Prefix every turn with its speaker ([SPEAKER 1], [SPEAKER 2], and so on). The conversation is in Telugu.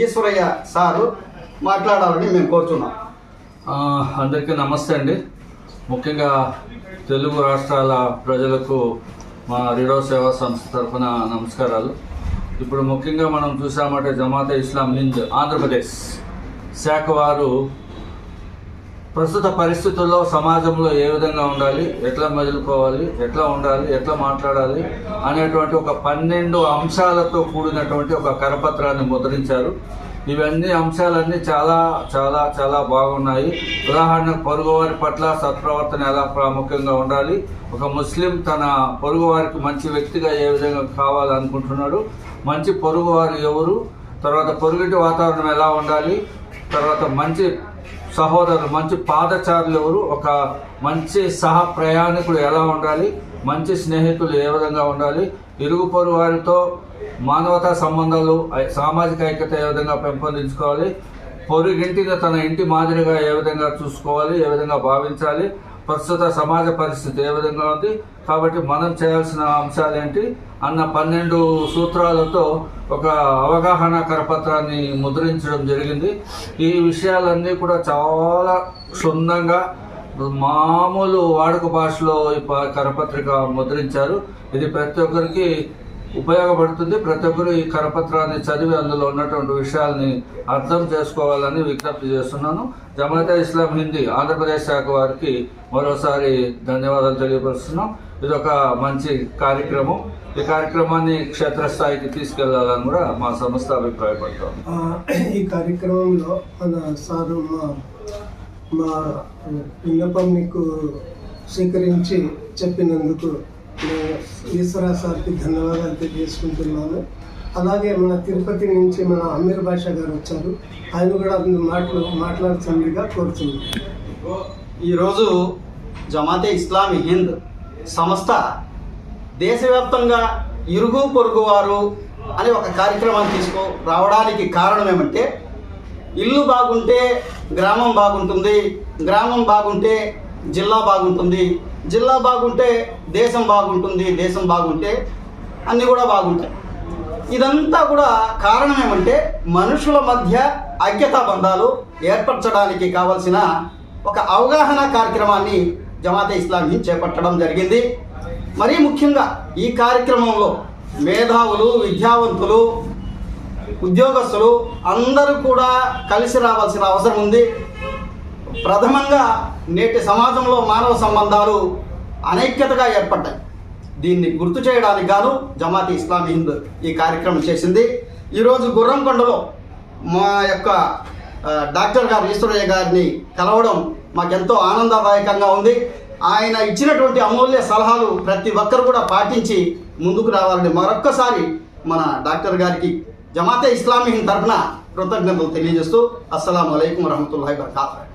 [SPEAKER 1] ఈశ్వరయ్య సారు మాట్లాడాలని మేము కోరుతున్నాం
[SPEAKER 2] అందరికీ నమస్తే అండి. ముఖ్యంగా తెలుగు రాష్ట్రాల ప్రజలకు మా రిడో సేవా సంస్థ తరఫున నమస్కారాలు. ఇప్పుడు ముఖ్యంగా మనం చూసామంటే జమాతే ఇస్లాం హింద్ ఆంధ్రప్రదేశ్ శాఖ వారు ప్రస్తుత పరిస్థితుల్లో సమాజంలో ఏ విధంగా ఉండాలి ఎట్లా మెదులుకోవాలి ఎట్లా ఉండాలి ఎట్లా మాట్లాడాలి అనేటువంటి ఒక పన్నెండు అంశాలతో కూడినటువంటి ఒక కరపత్రాన్ని ముద్రించారు. ఇవన్నీ అంశాలన్నీ చాలా చాలా చాలా బాగున్నాయి. ఉదాహరణకు పొరుగువారి పట్ల సత్ప్రవర్తన ఎలా ప్రాముఖ్యంగా ఉండాలి ఒక ముస్లిం తన పొరుగువారికి మంచి వ్యక్తిగా ఏ విధంగా కావాలనుకుంటున్నాడు మంచి పొరుగువారు ఎవరు తర్వాత పొరుగుటి వాతావరణం ఎలా ఉండాలి తర్వాత మంచి సహోదరులు మంచి పాదచారులు ఎవరు? ఒక మంచి సహ ప్రయాణికుడు ఎలా ఉండాలి? మంచి స్నేహితులు ఏ విధంగా ఉండాలి? ఇరుగు పొరుగు వారితో మానవతా సంబంధాలు సామాజిక ఐక్యత ఏ విధంగా పెంపొందించుకోవాలి? పొరుగింటిని తన ఇంటి మాదిరిగా ఏ విధంగా చూసుకోవాలి? ఏ విధంగా భావించాలి? ప్రస్తుత సమాజ పరిస్థితి ఏ విధంగా ఉంది? కాబట్టి మనం చేయాల్సిన అంశాలు ఏంటి? అన్న పన్నెండు సూత్రాలతో ఒక అవగాహన కరపత్రాన్ని ముద్రించడం జరిగింది. ఈ విషయాలన్నీ కూడా చాలా క్షుణ్ణంగా మామూలు వాడుక భాషలో ఈ ప- కరపత్రిక ముద్రించారు. ఇది ప్రతి ఒక్కరికి ఉపయోగపడుతుంది. ప్రతి ఒక్కరు ఈ కరపత్రాన్ని చదివి అందులో ఉన్నటువంటి విషయాల్ని అర్థం చేసుకోవాలని విజ్ఞప్తి చేస్తున్నాను. జమాతా ఇస్లాం హిందీ ఆంధ్రప్రదేశ్ శాఖ వారికి మరోసారి ధన్యవాదాలు తెలియపరుస్తున్నాం. ఇది ఒక మంచి కార్యక్రమం. ఈ కార్యక్రమాన్ని క్షేత్రస్థాయికి తీసుకెళ్ళాలని కూడా మా సంస్థ
[SPEAKER 3] అభిప్రాయపడతాం ఈ కార్యక్రమంలో మన సారు మా విన్నపం మీకు స్వీకరించి చెప్పినందుకు ఈశ్వర సార్కి ధన్యవాదాలు తెలియజేసుకుంటున్నాను. అలాగే మన తిరుపతి నుంచి మన అమీర్ భాష గారు వచ్చారు. ఆయన కూడా మాటలు మాట్లాడుతుందిగా కోరుతున్నాను
[SPEAKER 1] ఈరోజు జమాతే ఇస్లామీ హింద్ సంస్థ దేశవ్యాప్తంగా ఇరుగు పొరుగు వారు అని ఒక కార్యక్రమాన్ని తీసుకో రావడానికి కారణం ఏమంటే ఇల్లు బాగుంటే గ్రామం బాగుంటుంది గ్రామం బాగుంటే జిల్లా బాగుంటుంది జిల్లా బాగుంటే దేశం బాగుంటుంది దేశం బాగుంటే అన్నీ కూడా బాగుంటాయి. ఇదంతా కూడా కారణం ఏమంటే మనుషుల మధ్య ఐక్యతా బంధాలు ఏర్పరచడానికి కావలసిన ఒక అవగాహన కార్యక్రమాన్ని జమాతే ఇస్లామీ చేపట్టడం జరిగింది. మరీ ముఖ్యంగా ఈ కార్యక్రమంలో మేధావులు విద్యావంతులు ఉద్యోగస్తులు అందరూ కూడా కలిసి రావాల్సిన అవసరం ఉంది. ప్రథమంగా నేటి సమాజంలో మానవ సంబంధాలు అనైక్యతగా ఏర్పడ్డాయి. దీన్ని గుర్తు చేయడానికి గాను జమాతి ఇస్లామీ హింద్ ఈ కార్యక్రమం చేసింది. ఈరోజు గుర్రంకొండలో మా యొక్క డాక్టర్ గారు ఈశ్వరయ్య గారిని కలవడం మాకెంతో ఆనందదాయకంగా ఉంది. ఆయన ఇచ్చినటువంటి అమూల్య సలహాలు ప్రతి ఒక్కరు కూడా పాటించి ముందుకు రావాలని మరొక్కసారి మన డాక్టర్ గారికి జమాతే ఇస్లామీ హింద్ తరఫున కృతజ్ఞతలు తెలియజేస్తూ అస్సలం అయికం వరహమూల వరకాతు